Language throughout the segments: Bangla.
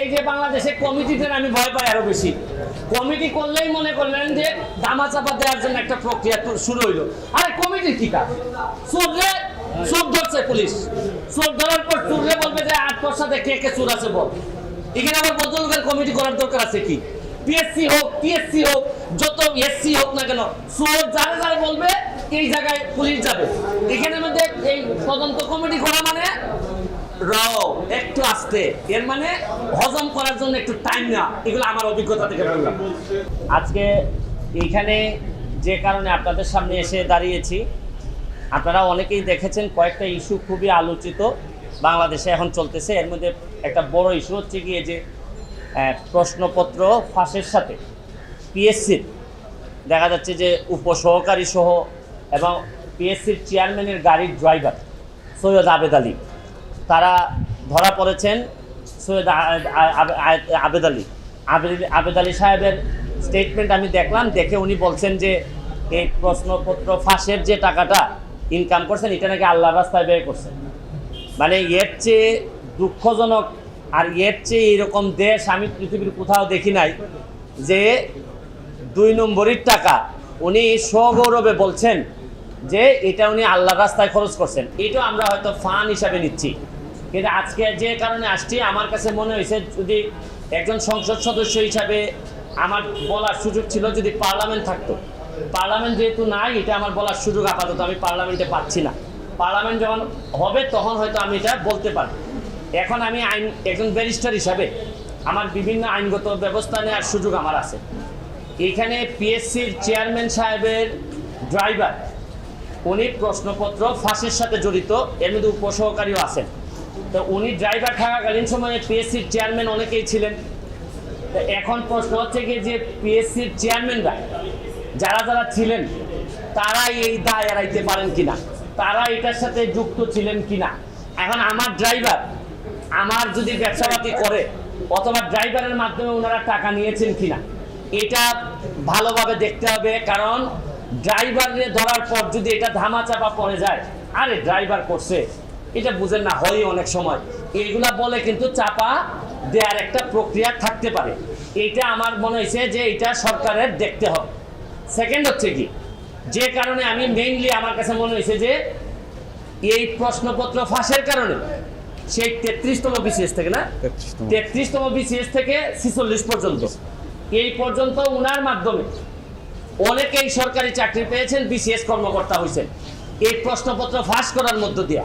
এই যে বাংলাদেশে কমিটিতে আমি ভয় পাই আরও বেশি। কমিটি করলেই মনে করলেন যে দামা চাপা দেওয়ার জন্য একটা প্রক্রিয়া শুরু হইল। আরে কমিটি কি কাজ? চোররে চোর ধরছে পুলিশ। চোর ধরার পর চোররে বলবে যে আট সাথে কে কে চোর আছে বল। এখানে আবার ভদ্রলোকের কমিটি করার দরকার আছে কি? পিএসসি হোক পিএসসি হোক, যত এসসি হোক না কেন, চোর যারা যারা বলবে, এই জায়গায় পুলিশ যাবে। এখানে মধ্যে এই তদন্ত কমিটি একটু আস্তে। এর মানে হজম করার জন্য একটু টাইম না এগুলো আমার অভিজ্ঞতা থেকে বললাম। আজকে এইখানে যে কারণে আপনাদের সামনে এসে দাঁড়িয়েছি, আপনারা অনেকেই দেখেছেন কয়েকটা ইস্যু খুবই আলোচিত বাংলাদেশে এখন চলতেছে। এর মধ্যে একটা বড় ইস্যু হচ্ছে গিয়ে যে প্রশ্নপত্র ফাঁসের সাথে পিএসসির দেখা যাচ্ছে যে উপসহকারী সহ এবং পিএসসির চেয়ারম্যানের গাড়ির ড্রাইভার সৈয়দ আবেদ আলী, তারা ধরা পড়েছেন সৈয়দ আবেদ আলী। আবেদ আলী সাহেবের স্টেটমেন্ট আমি দেখলাম, দেখে উনি বলছেন যে এই প্রশ্নপত্র ফাঁসের যে টাকাটা ইনকাম করছেন, এটা নাকি আল্লাহ রাস্তায় ব্যয় করছেন। মানে এর চেয়ে দুঃখজনক আর এর চেয়ে এরকম দেশ আমি পৃথিবীর কোথাও দেখি নাই যে দুই নম্বরের টাকা উনি সগৌরবে বলছেন যে এটা উনি আল্লাহ রাস্তায় খরচ করছেন। এটা আমরা হয়তো ফান হিসাবে নিচ্ছি। কিন্তু আজকে যে কারণে আসছি, আমার কাছে মনে হয়েছে যদি একজন সংসদ সদস্য হিসাবে আমার বলার সুযোগ ছিল যদি পার্লামেন্ট থাকতো। পার্লামেন্ট যেহেতু নাই, এটা আমার বলার সুযোগ আপাতত আমি পার্লামেন্টে পাচ্ছি না। পার্লামেন্ট যখন হবে, তখন হয়তো আমি এটা বলতে পারব। এখন আমি আইন, একজন ব্যারিস্টার হিসাবে আমার বিভিন্ন আইনগত ব্যবস্থা নেওয়ার সুযোগ আমার আছে। এইখানে পিএসসির চেয়ারম্যান সাহেবের ড্রাইভার, উনি প্রশ্নপত্র ফাঁসের সাথে জড়িত, এর মধ্যে উপসহকারীও আছেন। তো উনি ড্রাইভার থাকাকালীন সময়ে পিএসসির চেয়ারম্যান অনেকেই ছিলেন। এখন প্রশ্ন হচ্ছে কি যে পিএসসির চেয়ারম্যানরা যারা যারা ছিলেন তারা এই দায় এড়াইতে পারেন কিনা? তারা এটার সাথে যুক্ত ছিলেন কিনা? এখন আমার ড্রাইভার আমার যদি ব্যবসাপাতি করে, অথবা ড্রাইভারের মাধ্যমে ওনারা টাকা নিয়েছেন কিনা, এটা ভালোভাবে দেখতে হবে। কারণ ড্রাইভারে ধরার পর যদি এটা ধামাচাপা পড়ে যায়, আরে ড্রাইভার করছে। এটা বুঝেন না হয় অনেক সময়। এইগুলা বলে কিন্তু চাপা দেওয়ার একটা প্রক্রিয়া থাকতে পারে। এটা আমার মনে হয়েছে যে এটা সরকারের দেখতে হবে। সেকেন্ড হচ্ছে কি যে কারণে আমি মেইনলি আমার কাছে মনে হয়েছে যে এই প্রশ্নপত্র ফাঁসের কারণে সেই তেত্রিশতম বিসিএস থেকে না? 33 তম। তেত্রিশতম বিসিএস থেকে ছিচল্লিশ পর্যন্ত। এই পর্যন্ত উনার মাধ্যমে অনেকেই সরকারি চাকরি পেয়েছেন বিসিএস কর্মকর্তা হয়েছেন। এই প্রশ্নপত্র ফাঁস করার মধ্য দিয়া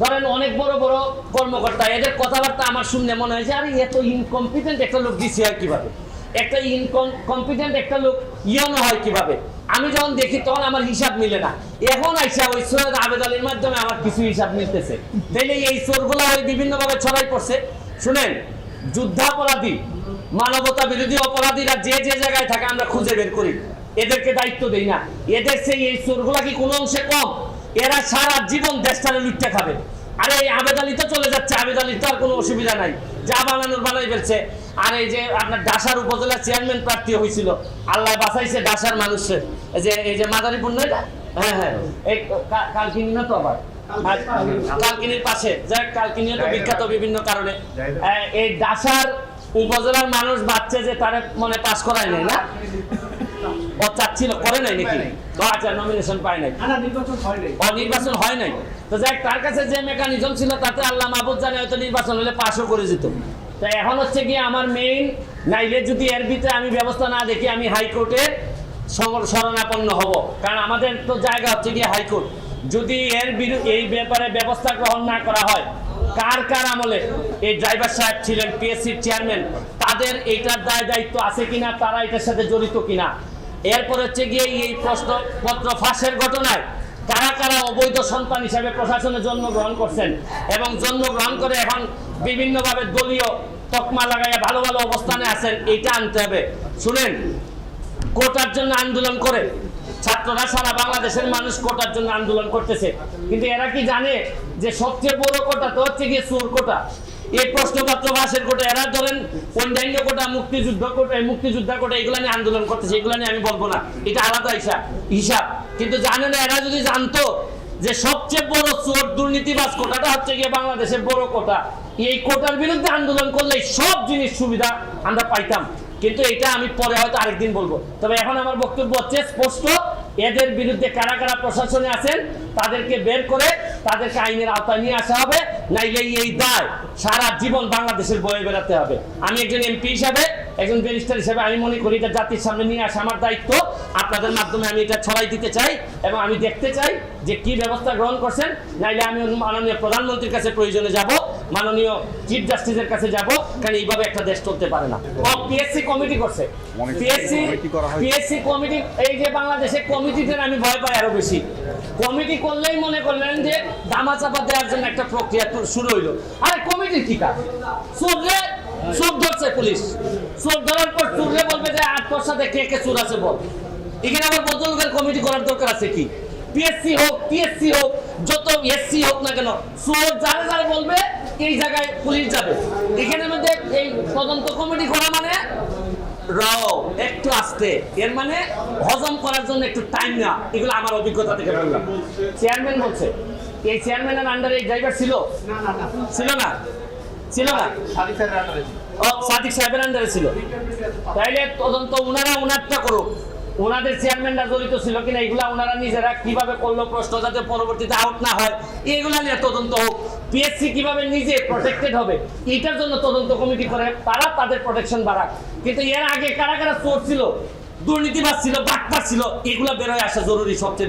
ধরেন অনেক বড় বড় কর্মকর্তা, এদের কথাবার্তা আমার শুনলে মনে হয়েছে আরে, এত ইনকম্পিটেন্ট একটা লোক দিছি হয় কীভাবে? একটা ইনকম্পিটেন্ট একটা লোক ইয়নো হয় কীভাবে? আমি যখন দেখি, তখন আমার হিসাব মিলে না। এখন আইসা ওই সৈয়দ আবেদ আলীর মাধ্যমে আমার কিছু হিসাব মিলতেছে। তাইলে এই চোরগুলা ওই বিভিন্নভাবে ছড়াই পড়ছে। শুনেন, যুদ্ধাপরাধী, মানবতা বিরোধী অপরাধীরা যে যে জায়গায় থাকে, আমরা খুঁজে বের করি। এদেরকে দায়িত্ব দেই না। এদের সেই এই চোরগুলা কি কোনো অংশে কম? এরা সারা জীবন দেশটারে লুটতে খাবে। আরে এই আবেদ আলী তো চলে যাচ্ছে আবেদ আলীর তো আর কোনো অসুবিধা নাই। যা বানানোর বানাই ফেলছে। আর এই যে আপনার ডাসার উপজেলা চেয়ারম্যান প্রার্থী হয়েছিল আল্লাহ বাঁচাইছে ডাসার মানুষের। এই যে এই যে মাদারীপুর না এটা? হ্যাঁ হ্যাঁ। এই কালকিনি না তো আবার? কালকিনির পাশে। যাক কালকিনিও তো বিখ্যাত বিভিন্ন কারণে। এই ডাসার উপজেলার মানুষ ভাবছে যে তারে মনে পাস করায় নাই না? ও চাচ্ছিল করে নাই নাকি? আচ্ছা নমিনেশন পায় নাই। না নির্বাচন নাই। ও নির্বাচন হয় নাই। তো যাক তার কাছে যে মেকানিজম ছিল তাতে আল্লাহ মাহবুদ জানে হয়তো নির্বাচন হলে পাশও করে যেত। তো এখন হচ্ছে কি আমার মেইন নাইলে যদি এর ভিতরে আমি ব্যবস্থা না দেখি আমি হাইকোর্টে শরণাপন্ন হব। কারণ আমাদের তো জায়গা হচ্ছে কি হাইকোর্ট। যদি এর এই ব্যাপারে ব্যবস্থা গ্রহণ না করা হয় কার কার আমলে? এই ড্রাইভার সাহেব ছিলেন পিএসসির চেয়ারম্যান তাদের এইটার দায় দায়িত্ব আছে কিনা, তারা এটার সাথে জড়িত কিনা? এরপর হচ্ছে গিয়ে এই প্রশ্নপত্র ফাঁসের ঘটনায় কারা কারা অবৈধ সন্তান হিসেবে প্রশাসনে জন্মগ্রহণ করছেন এবং জন্মগ্রহণ করে এখন বিভিন্নভাবে দলীয় তকমা লাগাইয়া ভালো ভালো অবস্থানে আছেন, এইটা আনতে হবে। শুনেন, কোটার জন্য আন্দোলন করে ছাত্ররা সারা বাংলাদেশের মানুষ কোটার জন্য আন্দোলন করতেছে। কিন্তু এরা কি জানে যে সবচেয়ে বড় কোটা তো হচ্ছে গিয়ে সুর কোটা? এই প্রশ্নপত্র ভাষের কোটা, এরা ধরেন অন্যান্য কোটা, মুক্তিযুদ্ধ কোটা মুক্তিযোদ্ধা কোটা, এগুলো নিয়ে আন্দোলন করতেছে, এগুলো নিয়ে আমি বলব না। এটা আলাদা হিসাব হিসাব। কিন্তু জানে না, এরা যদি জানতো যে সবচেয়ে বড় চোর দুর্নীতিবাজ কোটাটা হচ্ছে গিয়ে বাংলাদেশের বড় কোটা। এই কোটার বিরুদ্ধে আন্দোলন করলে সব জিনিস সুবিধা আমরা পাইতাম। কিন্তু এটা আমি পরে হয়তো আরেকদিন বলব। তবে এখন আমার বক্তব্য হচ্ছে, স্পষ্ট, এদের বিরুদ্ধে কারা কারা প্রশাসনে আছেন, তাদেরকে বের করে তাদেরকে আইনের আওতায় নিয়ে আসা হবে, নাইলে এই দায় সারা জীবন বাংলাদেশের বয়ে বেড়াতে হবে। আমি একজন এমপি হিসাবে, একজন ব্যারিস্টার হিসাবে আমি মনে করি এটা জাতির সামনে নিয়ে আসা আমার দায়িত্ব। আপনাদের মাধ্যমে আমি এটা ছড়াই দিতে চাই এবং আমি দেখতে চাই যে কি ব্যবস্থা গ্রহণ করছেন, নাইলে আমি মাননীয় প্রধানমন্ত্রীর কাছে প্রয়োজনে যাব। মাননীয় চিফ জাস্টিসের কাছে যাব কারণ এইভাবে একটা দেশ চলতে পারে না। পিএসসি কমিটি করছে। পিএসসি পিএসসি কমিটি এই যে বাংলাদেশে কমিটিতে আমি ভয় পাই আরও বেশি। কমিটি করলেই মনে করলেন যে দামা চাপা দেওয়ার জন্য একটা প্রক্রিয়া শুরু হইল। আরে কমিটি ঠিক আছে চোররে চোর ধরছে পুলিশ। চোর ধরার পর চোররে বলবে যে তোর সাথে কে কে চোর আছে বল। এখানে আবার ভদ্রলোকের কমিটি করার দরকার আছে কি? পিএসসি হোক পিএসসি হোক যত এসসি হোক না কেন চোর যারা যারা বলবে এই জায়গায় পুলিশ যাবে। এখানে মধ্যে এই তদন্ত কমিটি করা মানে রাও একটু আস্তে। এর মানে হজম করার জন্য একটু টাইম না এগুলো আমার অভিজ্ঞতা থেকে বললাম। চেয়ারম্যান বলছে এই চেয়ারম্যানের আন্ডারে এই ড্রাইভার ছিল? ছিল না? ছিল না? ও সাদিক সাহেবের আন্ডারে ছিল। তাইলে তদন্ত ওনারা ওনারটা করুক। ওনাদের চেয়ারম্যানরা জড়িত ছিল কিনা এগুলা ওনারা নিজেরা কীভাবে করল প্রশ্ন যাতে পরবর্তীতে আউট না হয় এগুলা নিয়ে তদন্ত হোক। পিএসসি কীভাবে নিজে প্রোটেক্টেড হবে, এটার জন্য তদন্ত কমিটি করে, তারা তাদের প্রোটেকশন বাড়াক। কিন্তু এর আগে কারা কারা চোর ছিল দুর্নীতিবাদ ছিল বাক্তা ছিল, এগুলা বেরোয় আসা জরুরি সবচেয়ে